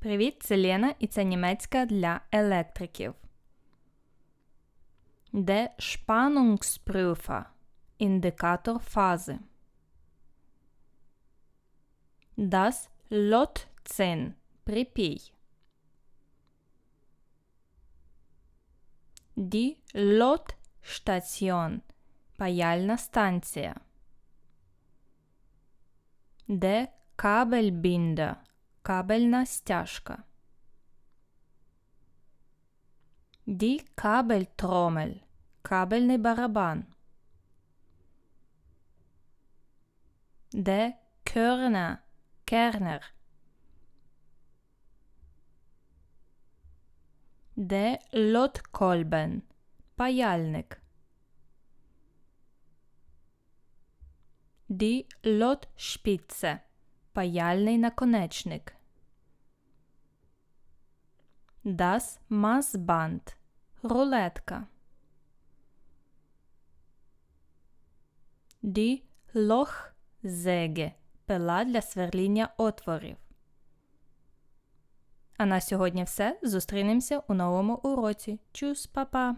Привіт, це Лена і це німецька для електриків. Де Spannungsprüfer – індикатор фази. Das Lotzinn – припій. Die Lotstation – паяльна станція. Де Kabelbinder – кабельна стяжка. Die Kabeltrommel – кабельний барабан. Де Körner – кернер. Де Lotkolben – паяльник. Die Lotspitze – паяльний наконечник. Das Maßband – рулетка. Die Lochsäge – пила для сверління отворів. А на сьогодні все. Зустрінемося у новому уроці. Чус, па-па!